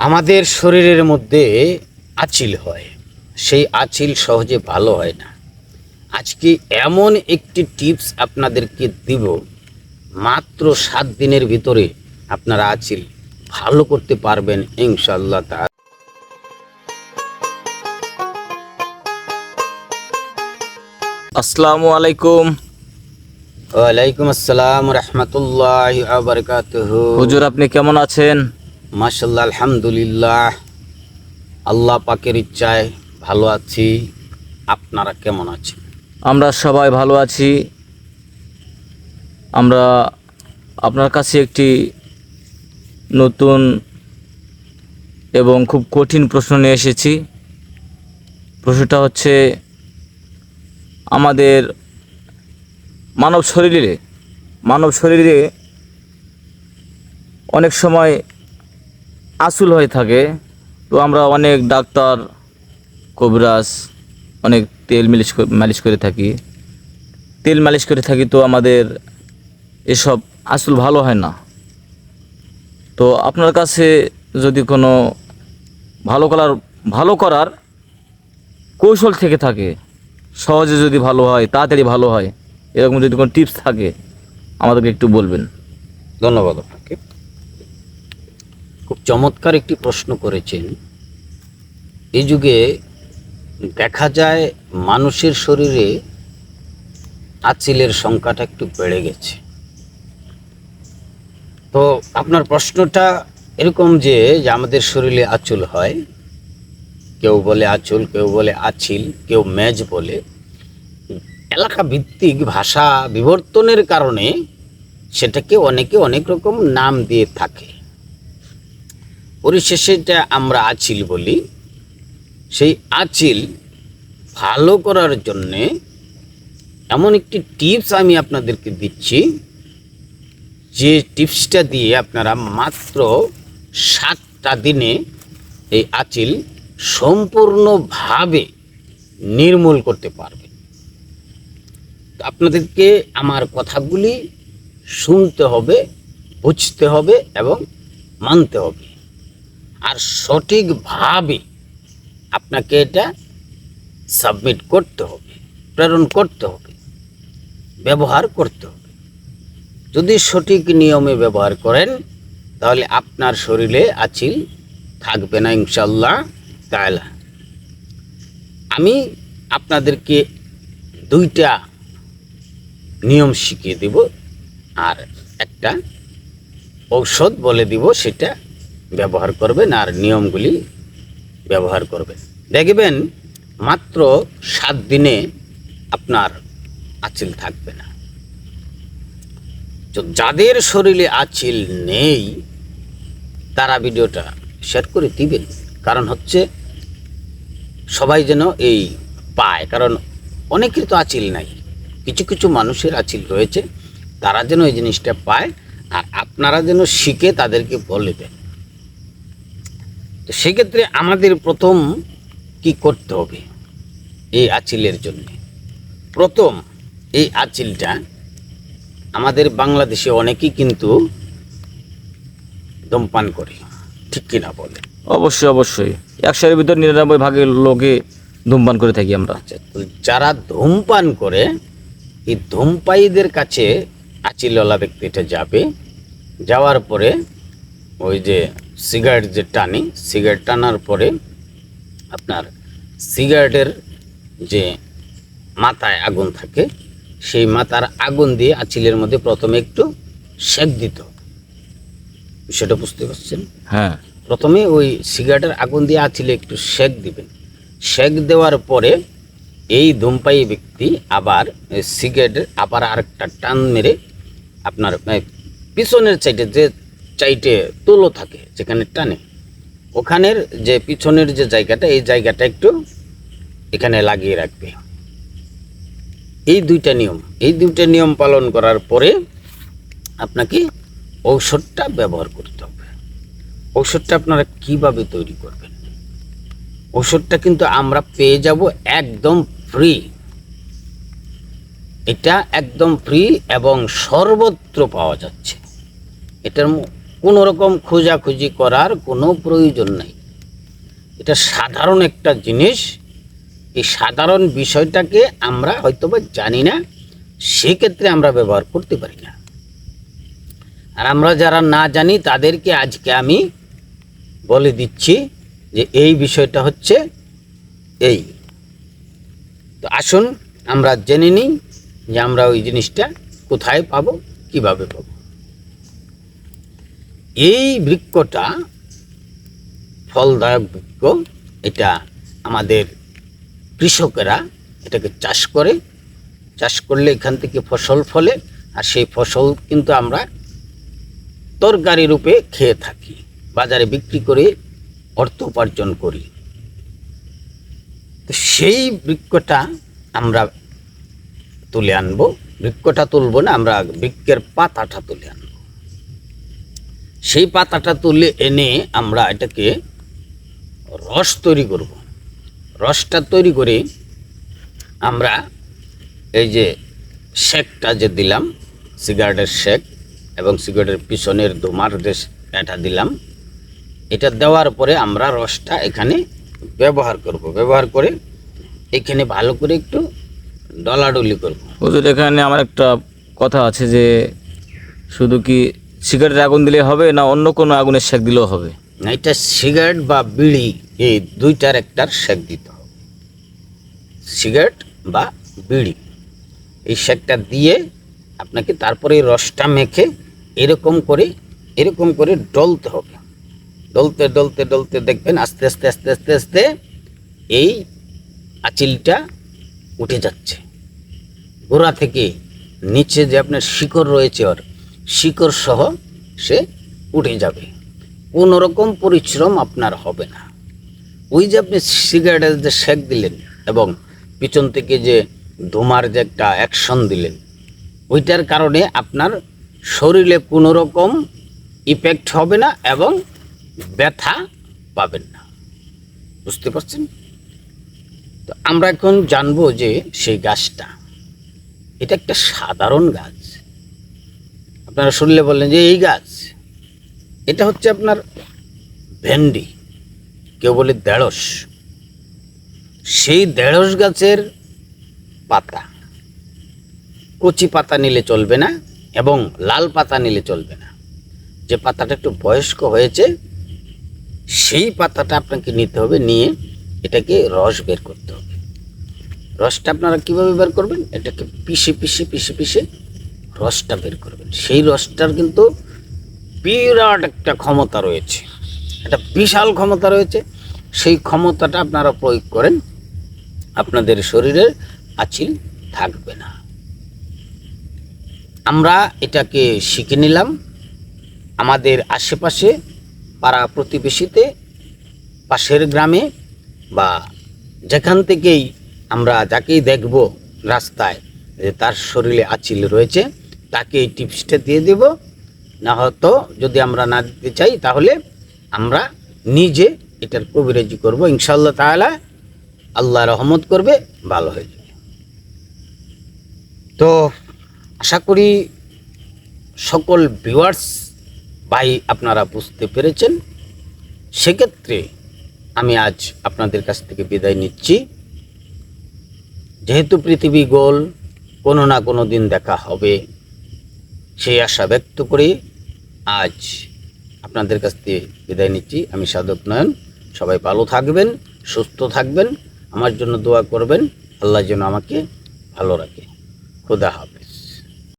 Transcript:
আমাদের শরীরের মধ্যে আচিল হয়। সেই আচিল সহজে ভালো হয় না। আজকে এমন একটি টিপস আপনাদেরকে দিব মাত্র সাত দিনের ভিতরে আপনারা আচিল ভালো করতে পারবেন ইনশাল্লাহ তা আসসালামু আলাইকুম। ওয়ালাইকুম আসসালাম রহমতুল্লাহ হুজুর আপনি কেমন আছেন? মাসাল্লাহ আলহামদুলিল্লাহ। আল্লাহ পাকের ইচ্ছায় ভালো আছি। আপনারা কেমন আছেন? আমরা সবাই ভালো আছি। আমরা আপনার কাছে একটি নতুন এবং খুব কঠিন প্রশ্ন নিয়ে এসেছি। প্রশ্নটা হচ্ছে, আমাদের মানব শরীরে মানব শরীরে অনেক সময় আসুল হয়ে থাকে। তো আমরা অনেক ডাক্তার, কবিরাজ অনেক তেল মালিশ মালিশ করে থাকি। তেল মালিশ করে থাকি তো আমাদের এসব আসল ভালো হয় না। তো আপনার কাছে যদি কোনো ভালো করার ভালো করার কৌশল থেকে থাকে, সহজে যদি ভালো হয়, তাড়াতাড়ি ভালো হয়, এরকম যদি কোনো টিপস থাকে, আমাদেরকে একটু বলবেন। ধন্যবাদ আপনাকে। চমৎকার একটি প্রশ্ন করেছেন। এই যুগে দেখা যায় মানুষের শরীরে আচিলের সংখ্যাটা একটু বেড়ে গেছে। তো আপনার প্রশ্নটা এরকম যে আমাদের শরীরে আচুল হয়, কেউ বলে আচুল, কেউ বলে আছিল কেউ ম্যাজ বলে, এলাকা ভিত্তিক ভাষা বিবর্তনের কারণে সেটাকে অনেকে অনেক রকম নাম দিয়ে থাকে। পরিশেষে এটা আমরা আচিল বলি। সেই আচিল ভালো করার জন্যে এমন একটি টিপস আমি আপনাদেরকে দিচ্ছি। যে টিপসটা দিয়ে আপনারা মাত্র সাতটা দিনে এই আচিল সম্পূর্ণভাবে নির্মূল করতে পারবে আপনাদেরকে আমার কথাগুলি শুনতে হবে, বুঝতে হবে এবং মানতে হবে। আর সঠিকভাবে আপনাকে এটা সাবমিট করতে হবে, প্রেরণ করতে হবে, ব্যবহার করতে হবে। যদি সঠিক নিয়মে ব্যবহার করেন, তাহলে আপনার শরীরে আচিল থাকবে না ইনশাল্লাহ তাহলে আমি আপনাদেরকে দুইটা নিয়ম শিখিয়ে দিব, আর একটা ঔষধ বলে দিব, সেটা ব্যবহার করবেন আর নিয়মগুলি ব্যবহার করবেন। দেখবেন মাত্র সাত দিনে আপনার আচিল থাকবে না। তো যাদের শরীরে আচিল নেই, তারা ভিডিওটা শেয়ার করে দিবেন। কারণ হচ্ছে সবাই যেন এই পায়, কারণ অনেকের তো আচিল নাই। কিছু কিছু মানুষের আচিল রয়েছে, তারা যেন এই জিনিসটা পায়, আর আপনারা যেন শিখে তাদেরকে বলে দেন। তো সেক্ষেত্রে আমাদের প্রথম কি করতে হবে? এই আচিলের জন্য। প্রথম এই আচিলটা আমাদের বাংলাদেশে অনেকেই কিন্তু ধূমপান করে ঠিক কিনা বলে? অবশ্যই অবশ্যই। একশোর ভিতর নিরানব্বই ভাগের লোকে ধূমপান করে থাকি আমরা। আচ্ছা যারা ধূমপান করে এই ধূমপায়ীদের কাছে আচিলওয়ালা ব্যক্তিটা যাবে। যাওয়ার পরে ওই যে সিগারেট যে টানি সিগারেট টানার পরে আপনার সিগারেটের যে মাথায় আগুন থাকে সেই মাথার আগুন দিয়ে আচিলের মধ্যে প্রথমে একটু সেক দিত সেটা বুঝতে পারছেন? হ্যাঁ। প্রথমে ওই সিগারেটের আগুন দিয়ে আছিলে একটু সেক দিবেন। সেক দেওয়ার পরে এই ধূমপায়ী ব্যক্তি আবার সিগারেটের আবার আরেকটা টান মেরে আপনার পিছনের সাইডে যে চাইটে তোলো থাকে, যেখানে টানে। ওখানের যে পিছনের যে জায়গাটা, এই জায়গাটা একটু এখানে লাগিয়ে রাখবে। এই দুইটা নিয়ম। এই দুইটা নিয়ম পালন করার পরে আপনাকে ঔষধটা ব্যবহার করতে হবে। ঔষধটা আপনারা কীভাবে তৈরি করবেন? ওষুধটা কিন্তু আমরা পেয়ে যাব একদম ফ্রি এটা একদম ফ্রি এবং সর্বত্র পাওয়া যাচ্ছে। এটার কোনো রকম খোঁজাখুঁজি করার কোনো প্রয়োজন নাই। এটা সাধারণ একটা জিনিস। এই সাধারণ বিষয়টাকে আমরা হয়তোবা জানি না, সেক্ষেত্রে আমরা ব্যবহার করতে পারি না। আর আমরা যারা না জানি, তাদেরকে আজকে আমি বলে দিচ্ছি যে এই বিষয়টা হচ্ছে এই। তো আসুন, আমরা জেনে নিই যে আমরা ওই জিনিসটা কোথায় পাবো, কীভাবে পাবো। এই বৃক্ষটা ফলদায়ক বৃক্ষ। এটা আমাদের কৃষকেরা এটাকে চাষ করে। চাষ করলে এখান থেকে ফসল ফলে, আর সেই ফসল কিন্তু আমরা তরকারি রূপে খেয়ে থাকি, বাজারে বিক্রি করে অর্থ উপার্জন করি। তো সেই বৃক্ষটা আমরা তুলে আনব। বৃক্ষটা তুলবো না, আমরা বৃক্ষের পাতাটা তুলে আনব। সেই পাতাটা তুলে এনে আমরা এটাকে রস তৈরি করব। রসটা তৈরি করে আমরা এই যে শেকটা যে দিলাম, সিগারেটের শেক এবং সিগারেটের পিছনের ধোমার যে এটা দিলাম, এটা দেওয়ার পরে আমরা রসটা এখানে ব্যবহার করব। ব্যবহার করে এখানে ভালো করে একটু ডলাডলি করব। এখানে আমার একটা কথা আছে যে শুধু কি সিগারেটের আগুন দিলে হবে না অন্য কোনো আগুনের শেক দিলেও হবে? না, এটা সিগারেট বা বিড়ি এই দুইটার একটার শেক দিতে হবে। সিগারেট বা বিড়ি, এই শেকটা দিয়ে আপনাকে তারপরে এই রসটা মেখে এরকম করে এরকম করে ডলতে হবে। ডলতে ডলতে ডলতে দেখবেন আস্তে আস্তে আস্তে আস্তে আস্তে এই আঁচিলটা উঠে যাচ্ছে। গোড়া থেকে নিচে যে আপনার শিকড় রয়েছে ওর শিকড় সহ সে উঠে যাবে। কোনো রকম পরিশ্রম আপনার হবে না। ওই যে আপনি সিগারেটের যে শেক দিলেন এবং পিছন থেকে যে ধোমার যে একটা অ্যাকশন দিলেন, ওইটার কারণে আপনার শরীরে কোনো রকম ইফেক্ট হবে না এবং ব্যথা পাবেন না। বুঝতে পারছেন? তো আমরা এখন জানব যে সেই গাছটা, এটা একটা সাধারণ গাছ। আপনারা শুনলে বললেন যে এই গাছ, এটা হচ্ছে আপনার ভেন্ডি, কেউ বলে দেড়স। সেই দেড়স গাছের পাতা, কচি পাতা নিলে চলবে না এবং লাল পাতা নিলে চলবে না। যে পাতাটা একটু বয়স্ক হয়েছে, সেই পাতাটা আপনাকে নিতে হবে, নিয়ে এটাকে রস বের করতে হবে। রসটা আপনারা কীভাবে বের করবেন? এটাকে পিষে পিষে পিষে পিষে রসটা বের করবেন। সেই রসটার কিন্তু বিরাট একটা ক্ষমতা রয়েছে। একটা বিশাল ক্ষমতা রয়েছে। সেই ক্ষমতাটা আপনারা প্রয়োগ করেন, আপনাদের শরীরের আচিল থাকবে না। আমরা এটাকে শিখে নিলাম। আমাদের আশেপাশে পাড়া প্রতিবেশীতে, পাশের গ্রামে বা যেখান থেকেই আমরা যাকেই দেখব রাস্তায় যে তার শরীরে আচিল রয়েছে তাকে এই টিপসটা দিয়ে দেব। না হয়তো যদি আমরা না দিতে চাই, তাহলে আমরা নিজে এটার কবিরাজি করব। ইনশাল্লাহ তাহলে আল্লাহ রহমত করবে, ভালো হয়ে যাবে। তো আশা করি সকল ভিউয়ার্স ভাই আপনারা বুঝতে পেরেছেন। সেক্ষেত্রে আমি আজ আপনাদের কাছ থেকে বিদায় নিচ্ছি। যেহেতু পৃথিবী গোল, কোনো না কোনো দিন দেখা হবে। সেই আশা ব্যক্ত করে আজ আপনাদের কাছ থেকে বিদায় নিচ্ছি। আমি সাধক নয়ন। সবাই ভালো থাকবেন, সুস্থ থাকবেন। আমার জন্য দোয়া করবেন। আল্লাহ যেন আমাকে ভালো রাখে। খোদা হবে